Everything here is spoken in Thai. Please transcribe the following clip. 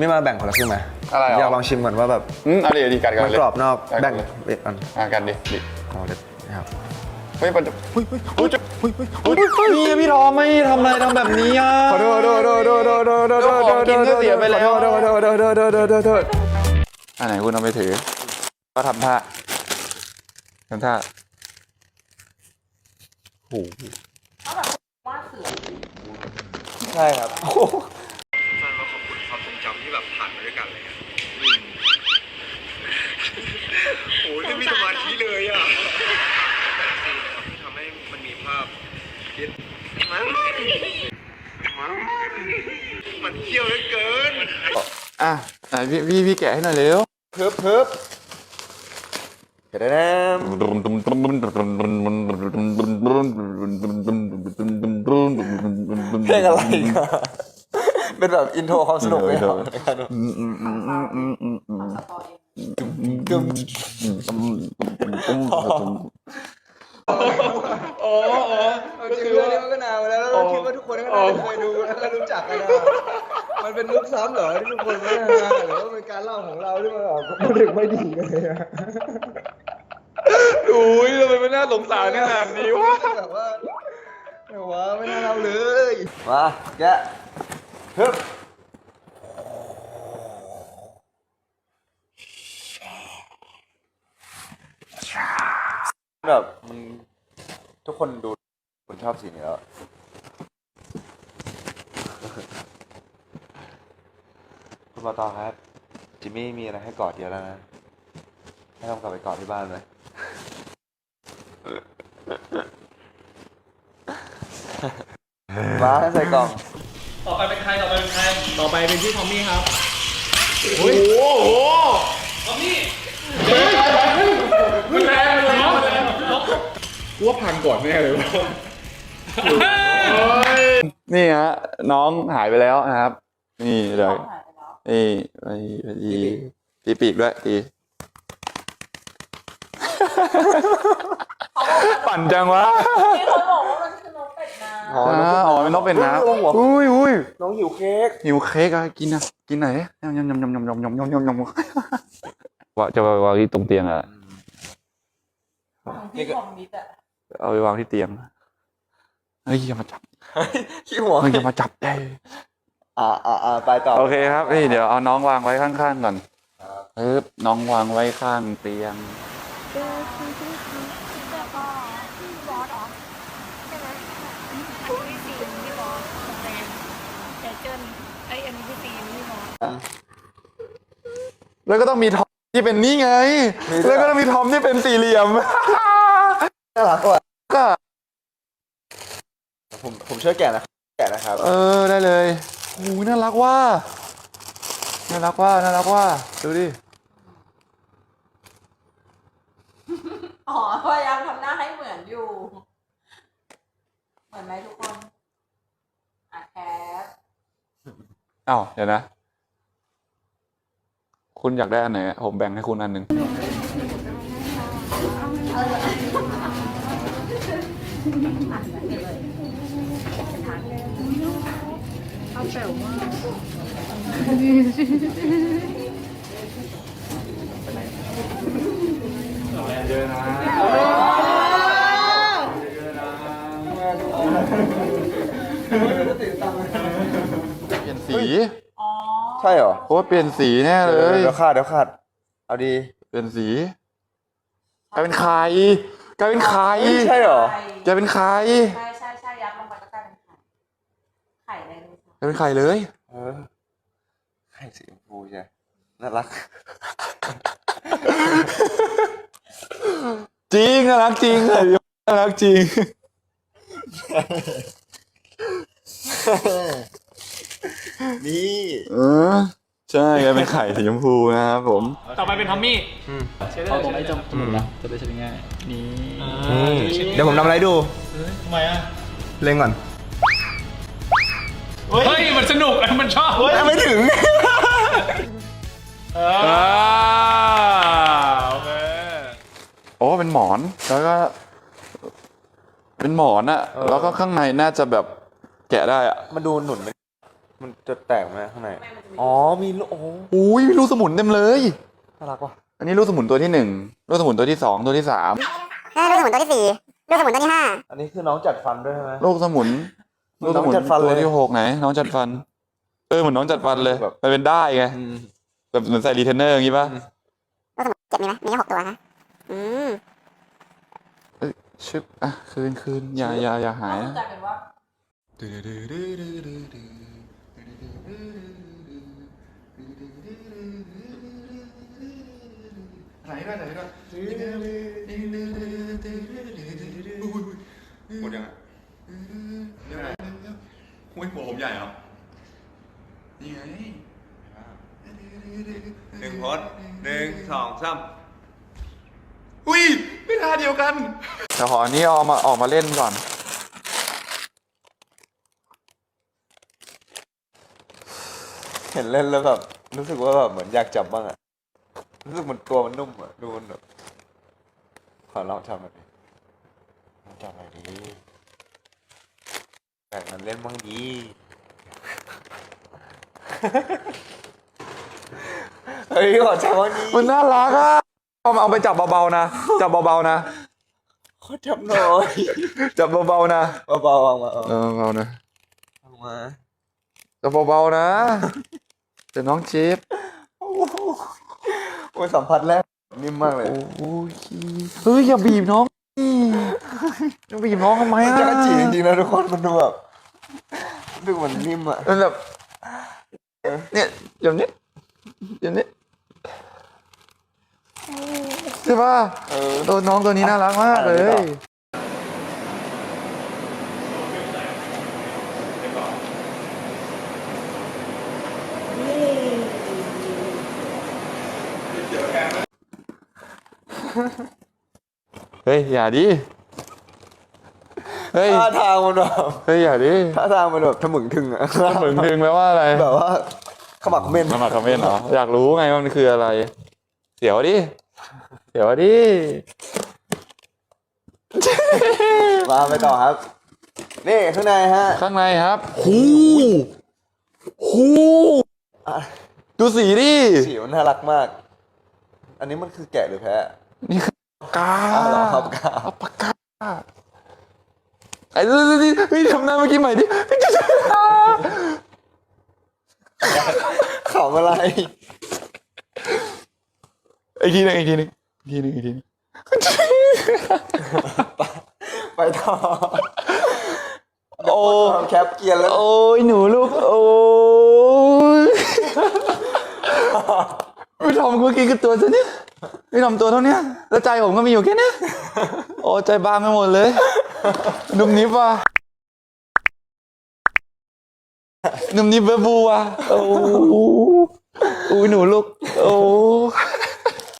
นี่มาแบ่งคนละครึ่งไหมอะไรอะ อยากลองชิมก่อนว่าแบบอืมเอาดิเอาดิกัดกันมันเลยกรอบนอกกัดแบ่งเลยเบ็ดอันอะกันดิดิอ๋อเด็ดนะครับเฮ้ยมันจะเฮ้ยเฮ้ยเฮ้ยเฮ้ยเฮ้ยเฮ้ยนี่พี่ทอมไม่ทำอะไรทำแบบนี้อะ ขอโทษโทษโทษโทษโทษโทษโทษโทษเจ้าของกินก็เสียไปแล้วขอโทษโทษโทษโทษโทษโทษโทษโทษอันไหนคุณเอาไปถือก็ทำท่าทำท่าโอ้โหใช่ครับฟังเราขอบคุณความทรงจำที่แบบผ่านมาด้วยกันเลยอะโอ้ยไม่มีสมาธิเลยอะแต่ซีนครับที่ทำให้มันมีภาพคิดมัน มันเที่ยวเหลือเกิน อะไหนพี่พี่พี่แกะให้หน่อยเร็วเพิบเพิบเดี๋ยวนะเพลงอะไรอะเป็นแบบอินโทรความสนุกเลยครับในกา รดูกึมคือเรื่องนี้มันก็นานมาแล้วแล้วเราคิดว่าทุกคนก็น่าจะเคยดูแล้วก็รู้จักกันนะมันเป็นมุกซ้ำเหรอที่ทุกคนไม่ได้ฮาหรือว่าเป็นการเล่าของเราที่มันแบบพูดถึงไม่ดีเลยอะอุ้ยทำไมไม่น่าสงสารขนาดนี้วะแบบว่าแบบว่าไม่น่าเล่าเลยมาแกะฮึบ แบบมันทุกคนดูคนชอบสีนี้แล้ว คุณปอตอครับ จิมมี่มีอะไรให้กอดเยอะแล้วนะ ให้ต้องกลับไปกอดที่บ้านเลยมาให้ใส่กล่อง ต่อไปเป็นใครต่อไปเป็นใคร ต่อไปเป็นพี่ทอมมี่ครับ โอ้โห ทอมมี่มันแรงมันแรงมันแรง กู ว่าพังก่อนแน่เลยวะนี่ฮะน้องหายไปแล้วนะครับ นี่เลยนี่ตีตีปีกด้วยตีปั่นจังวะที่เขาบอกว่ามันคือนกเป็ดน้ำอ๋ออ๋อเป็นนกเป็นน้น้องหัวำอุ้ยอุ้ยน้องหิวเค้กหิวเค้กอะกินอะกินหน่อยยำยำยำยำยำยำยำยำยำยำว่าจะไปวางที่ตรงเตียงอะของพี่คอมมิตอะ เอาไปวางที่เตียงเฮ้ยอย่ามาจับขี้หัวเฮ้ยอย่ามาจับได้อ่าอ่าอ่าไปต่อโอเคครับนี่เดี๋ยวเอาน้องวางไว้ข้างๆก่อนปึ๊บน้องวางไว้ข้างเตียงแล้วก็พี่บอสเหรอใช่ไหมอันนี้พี่ซีนพี่บอสแซมเจเจิ้นไอยอันนี้พี่ซีนพี่บอสแล้วก็ต้องมีทอมที่เป็นนี่ไง แล้วก็ต้องมีทอมที่เป็นสี่เหลี่ยมน่ารักว่ะ ก็ ผมผมช่วยแกะนะแกะนะครับ เออได้เลยโอ้ยน่ารักว่า น่ารักว่า น่ารักว่า ดูดิ อ๋อพยายามทำหน้าให้เหมือนอยู่ เหมือนไหมทุกคนอะแคปอ้าวเดี๋ยวนะ คุณอยากได้อันไหนอะผมแบ่งให้คุณอันหนึ่ง เปลี่ยนสีอ๋อใช่เหรอ โอ้เปลี่ยนสีแน่เลย เดี๋ยวขาดเดี๋ยวขาด เอาดี เปลี่ยนสีกลายเป็นไข่ กลายเป็นไข่ใช่เหรอ กลายเป็นไข่ใช่ใช่ใช่ยัดลงไปก็กลายเป็นไข่ไข่อะไรรู้ไหมกลายเป็นไข่เลย เออไข่สีชมพูใช่น่ารัก จริงน่ารักจริงน่ารักจริง นี่ เออ ใช่กลายเป็นไข่สีชมพูนะครับผม ต่อไปเป็นทอมมี่เอาตรงไอ้จมูกนะจะได้ใช้ง่ายนี่เดี๋ยวผมทำอะไรดู ทำไมอะเล่งก่อนเฮ้ยมันสนุกมันชอบไม่ถึงอ่าโอเคโอ้เป็นหมอนแล้วก็ เป็นหมอนอะแล้วก็ข้างในน่าจะแบบแกะได้อะมันดูหนุนไห มมันจะแตกไหมข้างในไม่มันจะมีอ๋อมีลูกโอ้โหอุ้ยมีลูกสมุนเต็มเลย น่ารักว่ะอันนี้ลูกสมุนตัวที่หนึ่งลูกสมุนตัวที่สองตัวที่สามเออลูกสมุนตัวที่สี่ลูกสมุนตัวที่ห้าอันนี้คือน้องจัดฟันด้วยใช่ไหมลูกสมุนลูกสมุนน้องจัดฟันเลยตัวที่หกไหน น้องจัดฟัน เออเหมือนน้องจัดฟันเลยแบบมันเป็นได้ไงแบบเหมือนใส่รีเทนเนอร์อย่างงี้ป่ะลูกสมุนเจ็ดมีไหมมีแค่หกตัวฮะอืมชึบอะคืนคืนอย่าอย่าอย่าหายเรานะ รู้จักกันว่าไหนก็ไหนหมดยังอะอุ้ยหัวผมใหญ่เหรอนี่ไงหนึ่งโพสหนึ่งสองสามอุ้ยไม่ท่าเดียวกันเดี๋ยวขออันนี้เอามาออกมาเล่นก่อน เห็นเล่นแล้วแบบ รู้สึกว่าแบบเหมือนอยากจับบ้างอะรู้สึกเหมันตัวมันนุ่มอะดูมันแบบขอลองจับหน่อยดิลองจับหน่อยดิแบ่งมันเล่นบ้างดีเฮ้ยขอจับบ้างดีมันน่ารักอะเอามาเอาไปจับเบาๆนะ จับเบาๆนะ ขอจับหน่อยจับเบาๆนะ เบาๆเอามาเอาเออเบาๆนะเอามา จับเบาๆนะ เดี๋ยวน้องเจี๊บโอ้ยสัมผัสแรกนิ่มมากเลยโอ้ยเฮ้ยอย่าบีบน้องดิจะบีบน้องทำไมอะจะจีจริงๆนะทุกคนมันดูแบบดูเหมือนนิ่มอะมันแบบเนี่ยอย่างนี้อย่างนี้ใช่ป่ะเออตัวน้องตัวนี้น่ารักมากเลย เฮ้ยอย่าดิ เฮ้ย ท่าทางมันแบบเฮ้ยอย่าดิท่าทางมันแบบทะมึงถึงอะมึงดึงแปลว่าอะไรแบบว่าขมักเขม้นมันมาคอมเมนต์เหรอ อยากรู้ไงว่ามันคืออะไร เสียวดิ เสียวดิ มาไปต่อครับ นี่ข้างในฮะข้างในครับ หูหูดูสีดิสีมันน่ารักมาก อันนี้มันคือแกะหรือแพะ นี่คือกาอ้าวเหรอครับกาอัปปากาไอ้ดูดิเฮ้ยทำหน้าเมื่อกี้ใหม่ดิขำอะไร อีกทีหนึงอีกทีหนึงอีกทีหนึงอีกทีหนึงไปต่อโอ้แคปเกียร์แล้วโอ้ยหนูลูกโอ้ยไม่ทำเมื่อกี้คือตัวเท่าเนี้ยไม่ทำตัวเท่าเนี้ยแล้วใจผมก็มีอยู่แค่เนี้ยโอ้ใจบางไปหมดเลย นุ่มนิบว่ะนุ่มนิบเบอร์บูว่ะโอ้โหอุ้ยหนูลูก โอ้